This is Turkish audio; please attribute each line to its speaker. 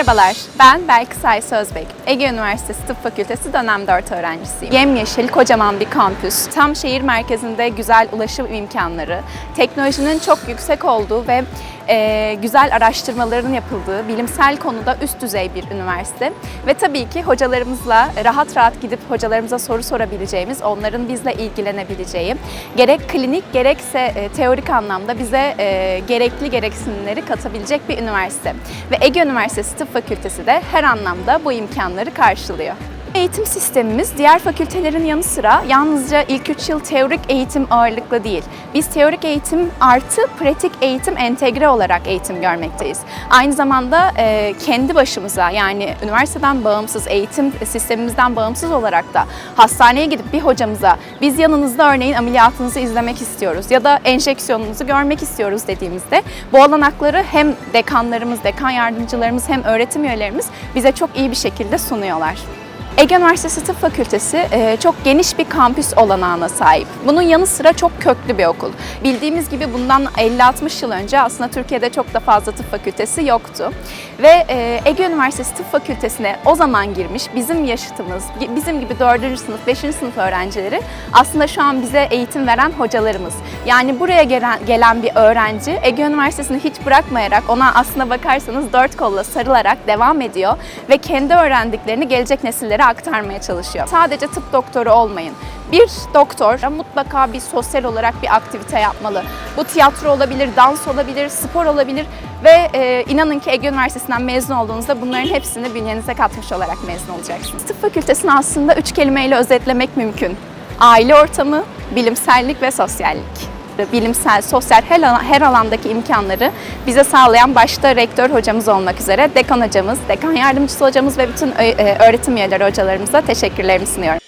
Speaker 1: Merhabalar, ben Belkısay Sözbek. Ege Üniversitesi Tıp Fakültesi dönem 4 öğrencisiyim. Yemyeşil, kocaman bir kampüs, tam şehir merkezinde güzel ulaşım imkanları, teknolojinin çok yüksek olduğu ve e, güzel araştırmaların yapıldığı, bilimsel konuda üst düzey bir üniversite. Ve tabii ki hocalarımızla rahat rahat gidip hocalarımıza soru sorabileceğimiz, onların bizle ilgilenebileceği, gerek klinik gerekse e, teorik anlamda bize e, gerekli gereksinimleri katabilecek bir üniversite. Ve Ege Üniversitesi Tıp Fakültesi de her anlamda bu imkanları karşılıyor. Eğitim sistemimiz diğer fakültelerin yanı sıra yalnızca ilk 3 yıl teorik eğitim ağırlıklı değil. Biz teorik eğitim artı pratik eğitim entegre olarak eğitim görmekteyiz. Aynı zamanda e, kendi başımıza yani üniversiteden bağımsız, eğitim sistemimizden bağımsız olarak da hastaneye gidip bir hocamıza biz yanınızda örneğin ameliyatınızı izlemek istiyoruz ya da enjeksiyonunuzu görmek istiyoruz dediğimizde bu olanakları hem dekanlarımız, dekan yardımcılarımız hem öğretim üyelerimiz bize çok iyi bir şekilde sunuyorlar. Ege Üniversitesi Tıp Fakültesi e, çok geniş bir kampüs olanağına sahip. Bunun yanı sıra çok köklü bir okul. Bildiğimiz gibi bundan 50-60 yıl önce aslında Türkiye'de çok da fazla tıp fakültesi yoktu. Ve e, Ege Üniversitesi Tıp Fakültesi'ne o zaman girmiş bizim yaşıtımız, bizim gibi 4. sınıf, 5. sınıf öğrencileri aslında şu an bize eğitim veren hocalarımız. Yani buraya gelen, bir öğrenci Ege Üniversitesi'ni hiç bırakmayarak ona aslına bakarsanız dört kolla sarılarak devam ediyor ve kendi öğrendiklerini gelecek nesillere aktarmaya çalışıyor. Sadece tıp doktoru olmayın. Bir doktor mutlaka bir sosyal olarak bir aktivite yapmalı. Bu tiyatro olabilir, dans olabilir, spor olabilir ve e, inanın ki Ege Üniversitesi'nden mezun olduğunuzda bunların hepsini bünyenize katmış olarak mezun olacaksınız. Tıp fakültesini aslında üç kelimeyle özetlemek mümkün. Aile ortamı, bilimsellik ve sosyallik bilimsel, sosyal her, her alandaki imkanları bize sağlayan başta rektör hocamız olmak üzere dekan hocamız, dekan yardımcısı hocamız ve bütün ö- e, öğretim üyeleri hocalarımıza teşekkürlerimi sunuyorum.